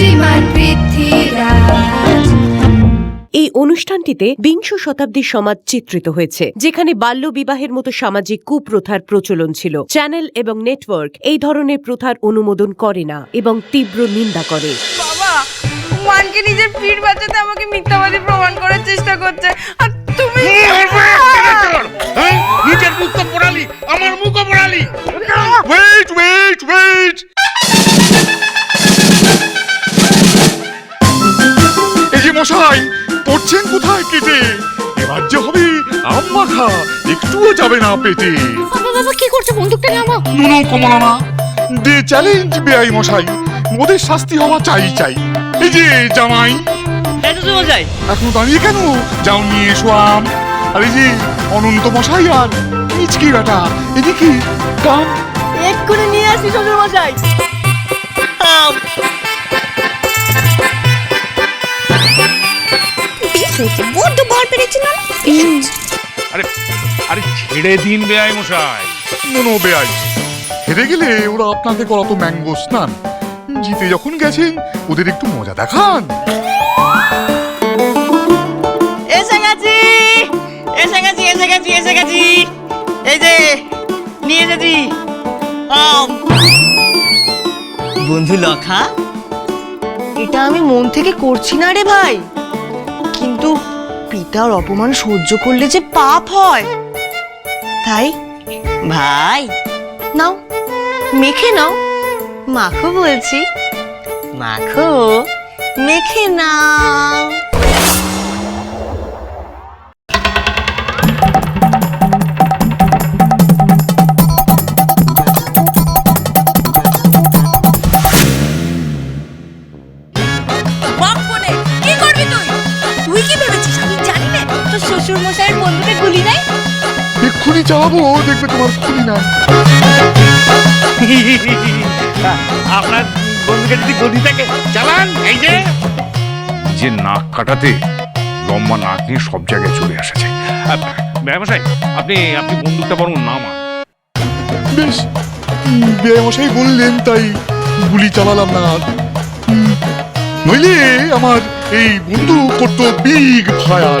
শ্রীমান পৃথ্বীরাজ। এই অনুষ্ঠানটিতে বিংশ শতাব্দীর সমাজ চিত্রিত হয়েছে যেখানে বাল্য বিবাহের মতো সামাজিক কুপ্রথার প্রচলন ছিল। চ্যানেল এবং নেটওয়ার্ক এই ধরনের প্রথার অনুমোদন করে না এবং তীব্র নিন্দা করে। বাবা মানকে নিজের পিঠ বাঁচাতে আমাকে মিথ্যাবাদী প্রমাণ করার চেষ্টা করছে। আর তুমি? নিজের মুখ তো পড়ালি আমার মুখও পড়ালি। ওয়েট ওয়েট ওয়েট কেটে এবার যে হবে আম মাখা একটুও যাবে না পেটে। বাবা বাবা কি করছ বন্দুকটা নামা নুনো কমলা না দে চ্যালেঞ্জ বেআই মশাই ওদের শাস্তি হওয়া চাই চাই। এই যে জামাই। মশাই এখনও দাঁড়িয়ে কেন? যাও নিয়ে এসো আম। আর এই যে অনন্ত মশাই আর মিচকি বেটা এদিকে কাম। এক্ষুনি নিয়ে আসি শ্বশুর মশাই বড্ড বল পেরেছি না আরে আরে ছেড়ে দিন বেআই মশাই। নো বেআই। হেরে গেলে ওরা আপনাকে করাতো ম্যাঙ্গো স্নান। জিতে যখন গেছেন ওদের একটু মজা দেখান। এসে গেছি। এসে গেছি এসে গেছি এসে গেছি। এই যে নিয়ে এসেছি। আম। বন্ধু লখা এটা আমি মন থেকে করছি না রে ভাই। পিতার অপমান সহ্য করলে যে পাপ হয়। তাই, ভাই, নাও, মেখে নাও। মাখো বলছি। মাখো, মেখে নাও। চালাবো দেখবে তোমার খুলি না। আপনার বন্ধুকে যদি গদি থাকে চালান এই যে। যে নাক কাটাতে লম্বা নাক নিয়ে সব জায়গায় চলে বেআই মশাই আপনি আপনি বন্দুকটা বরং নামান। বেশ মশাই বললেন তাই গুলি চালালাম না। নইলে আমার এই বন্ধু করতো বিগ ফায়ার।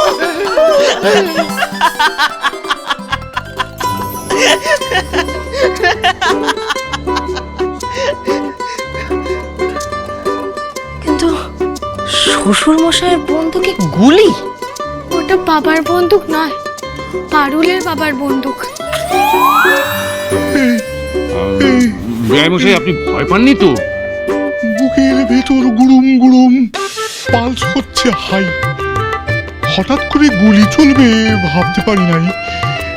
কিন্তু শ্বশুর মশাইয়ের বন্ধুকে গুলি? ওটা বাবার বন্দুক নয় পারুলের বাবার বন্দুক। মশাই আপনি ভয় পাননি তো? বুকের ভেতর গুড়ুম গুড়ুম পালস হচ্ছে হাই। হঠাৎ করে গুলি চলবে ভাবতে পারি নাই।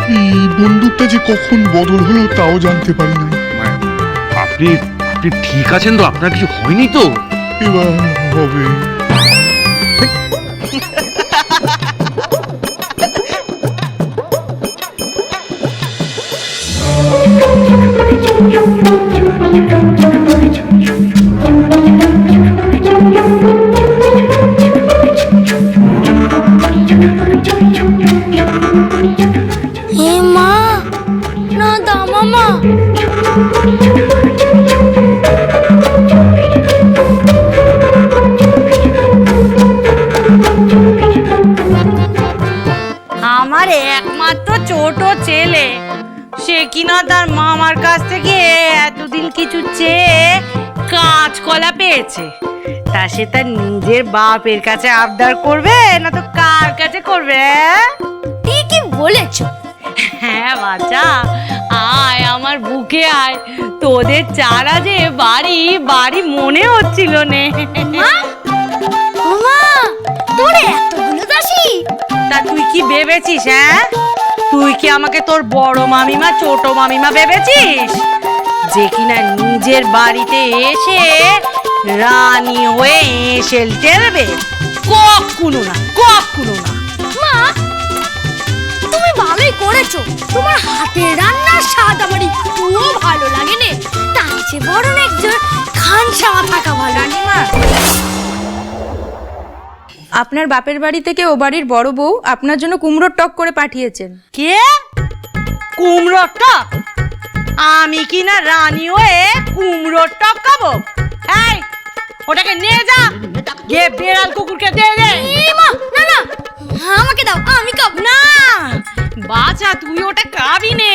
এই বন্দুকটা যে কখন বদল হলো তাও জানতে পারি নাই। মানে, আপনি আপনি ঠিক আছেন তো? আপনার কিছু হয়নি তো? এবার হবে। এ ছোট ছেলে। সে কিনা তার মামার কাছ থেকে এতদিন কিছু চেয়ে কাঁচকলা পেয়েছে। তা সে তার নিজের বাপের কাছে আবদার করবে না তো কার কাছে করবে? ঠিকই বলেছ। হ্যাঁ বাচ্চা আয় আমার বুকে আয়। তোদের চারা যে বাড়ি বাড়ি মনে হচ্ছিল নে। তোর এতগুলো দাসি। তা তুই কি ভেবেছিস হ্যাঁ? তুই কি আমাকে তোর বড় মামিমা ছোট মামিমা ভেবেছিস? যে কিনা নিজের বাড়িতে এসে রানী হয়ে এসেল টেলবে? কখনো না কখনো না। মা তুমি ভালোই করেছ। তোমার হাতের রান্নার স্বাদ আমার একটুও ভালো লাগে নে তার চেয়ে বরং একজন খানসামা থাকা ভালো। রানীমা আপনার বাপের বাড়ি থেকে ও বাড়ির বড় বউ আপনার জন্য কুমড়োর টক করে পাঠিয়েছেন। কে? কুমড়োর টক? আমি কি না রানী হয়ে কুমড়োর টক খাব? এই ওটাকে নিয়ে যা। গিয়ে বেড়াল কুকুরকে দে দে। মা না না। আমাকে দাও আমি খাব। না বাছা তুই ওটা খাবি নে।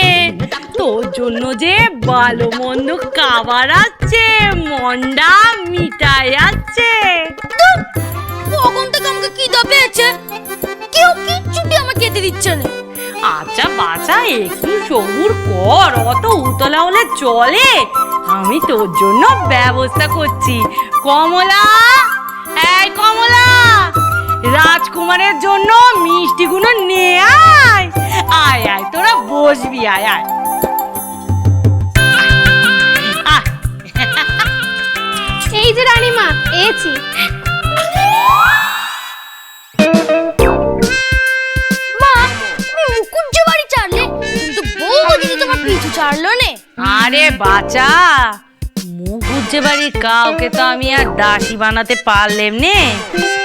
তোর জন্য যে ভালো মন্দ খাবার আছে মন্ডা মিঠাই আছে। কখন কি দা পেয়েছে কেউ কিচ্ছুটি আমাকে খেতে দিচ্ছে না। আচ্ছা বাছা একটু সবুর কর অত উতলা হলে চলে। আমি তোর জন্য ব্যবস্থা করছি। কমলা এই কমলা রাজকুমারের জন্য মিষ্টিগুলো নিয়ে আয়। আয় আয় তোরা বসবি আয় আয়। আয়। এই যে রানীমা এছি পিছু ছাড়লো নে। আরে বাচ্চা মুখুজ্জে বাড়ির কাউকে তো আমি আর দাসী বানাতে পারলেম নে।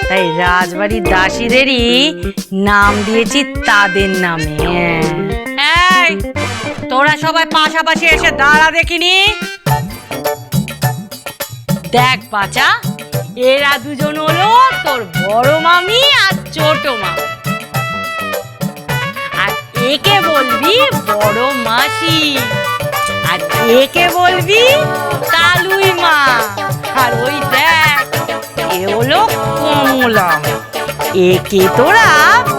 তাই রাজবাড়ির দাসীদেরই নাম দিয়েছি তাদের নামে। এই, তোরা সবাই পাশাপাশি এসে দাঁড়া দেখিনি? দেখ বাচ্চা এরা দুজন হলো তোর বড় মামি আর ছোট মামি। একে বলবি বড় মাসি, আর একে বলবি কালুই মা। আর ওই দেখ, এ হলো কমলা। একে তোরা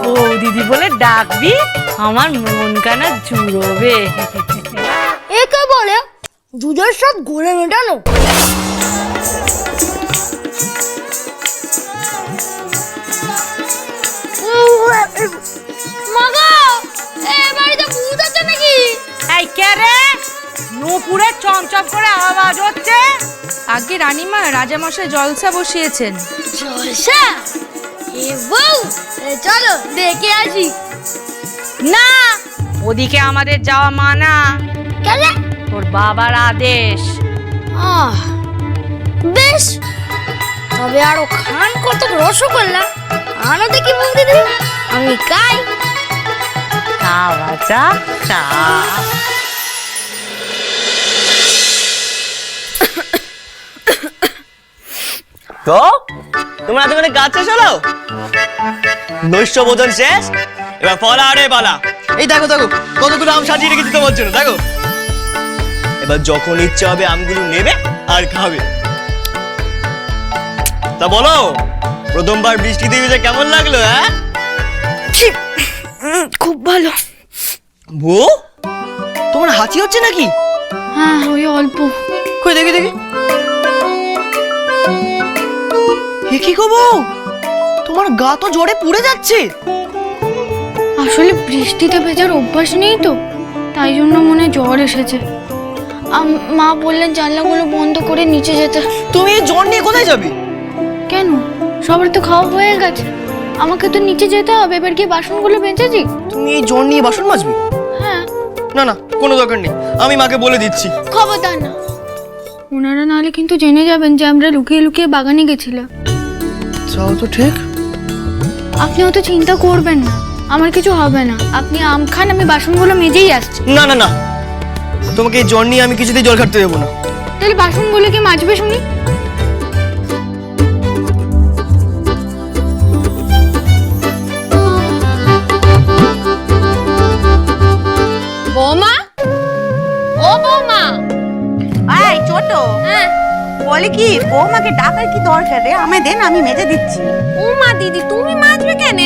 বৌদিদি বলে ডাকবি, আমার মন কানা জুড়োবে। একে বলে দুধের সব ঘুরে মেটানো। এই কে রে? নুপুরে চমচম করে আওয়াজ হচ্ছে। আগে রানীমা রাজামশাই জলসা বসিয়েছেন। জলসা? এ বউ এ চলো দেখে আসি। না ওদিকে আমাদের যাওয়া মানা। কেন তোর বাবার আদেশ। আহ বেশ। তবে আরও খান কত রসগোল্লা। আনো দেখি বৌদিদি আমি কাই খা বাচ্চা খা তো? তোমরা এতক্ষণে কাজ শেষ হলো? নৈশ ভোজন শেষ? এবার ফলা আরে পালা এই দেখো দেখো কতগুলো আম সাজিয়ে রেখেছি তোমার জন্য দেখো। এবার যখন ইচ্ছে হবে আমগুলো নেবে আর খাবে। তা বলো প্রথমবার বৃষ্টি দিয়ে যে কেমন লাগল হ্যাঁ? খুব ভালো। বউ তোমার হাঁচি হচ্ছে নাকি? হ্যাঁ ওই অল্প। কই দেখি দেখি। কি গো বউ? তোমার গা তো জ্বরে পুড়ে যাচ্ছে। আসলে বৃষ্টিতে ভেজার অভ্যাস নেই তো তাই জন্য মনে জ্বর এসেছে। আম- মা বললেন জানলাগুলো বন্ধ করে নিচে যেতে। তুমি এই জ্বর নিয়ে কোথায় যাবে? কেন? সবার তো খাওয়া হয়ে গেছে। আমাকে তো নিচে যেতে হবে এবার গিয়ে বাসনগুলো বেঁচেছি তুমি এই জ্বর নিয়ে বাসন মাজবে? হ্যাঁ। না না কোনো দরকার নেই। আমি মাকে বলে দিচ্ছি। খবরদার না। ওনারা নাহলে কিন্তু জেনে যাবেন যে আমরা লুকিয়ে লুকিয়ে বাগানে গেছিলাম। যাও তো ঠিক? আপনি অত চিন্তা করবেন না। আমার কিছু হবে না। আপনি আম খান আমি বাসনগুলো মেজেই আসছি। না না না। তোমাকে এই জ্বর নিয়ে আমি কিছুতেই জল খাটতে দেবো না। তাহলে বাসনগুলো কি মাজবে শুনি? বলে কি বৌমাকে ডাকার কি দরকার রে? আমি দেন, আমি মেজে দিচ্ছি। ও মা দিদি, তুমি মাজবে কেন?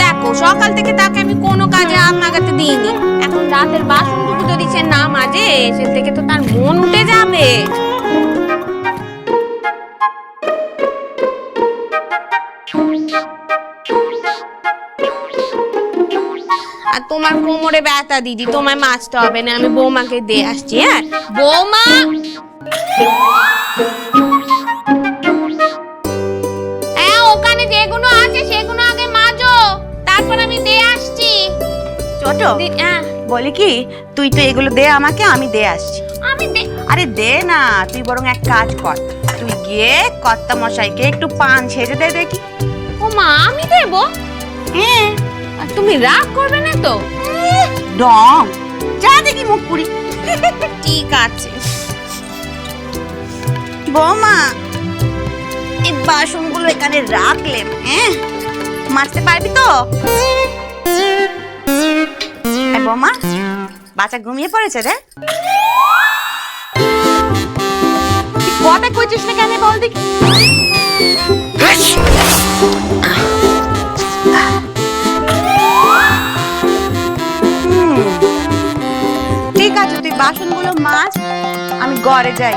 দেখো, সকাল থেকে তাকে আমি কোনো কাজে হাত লাগাতে দিইনি। এখন রাতের বাসনটুকু যদি সে না মাজে সে থেকে তো তার মন উঠে যাবে। আর তোমার কোমরে ব্যথা দিদি, তোমায় মাছতে হবে, না আমি বৌমাকে দিয়ে আসছি হ্যাঁ বৌমা! হ্যাঁ ওখানে যেগুলো আছে সেগুলো আগে মাজো। তারপর আমি দিয়ে আসছি। ছোট দি- হ্যাঁ, বলি কি তুই তো এগুলো দে আমাকে আমি দে আসছি। আমি দে আরে দে না তুই বরং এক কাজ কর। তুই গিয়ে কর্তা মশাইকে একটু পান ছেড়ে দে দেখি। ও মা আমি দেবো? হ্যাঁ। আর তুমি রাগ করবে না তো? ডং। যা দেখি মুখ পুরি ঠিক আছে। বৌমা, এই বাসনগুলো এখানে রাখলেম হ্যাঁ? মাজতে পারবি তো? বৌমা, বাচ্চা ঘুমিয়ে পড়েছে রে। কথা কইছিস না কেন বল দেখি। ঠিক আছে, তুই বাসনগুলো মাছ আমি ঘরে যাই।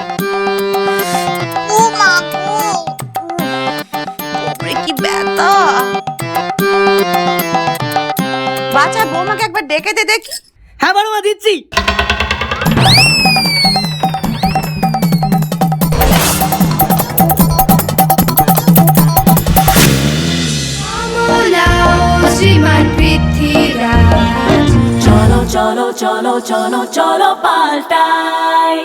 কি ব্যথা? বাচ্চা বৌমাকে একবার ডেকে দে দেখি। হ্যাঁ বড় মা দিচ্ছি চলো চলো চলো চলো চলো পাল্টাই।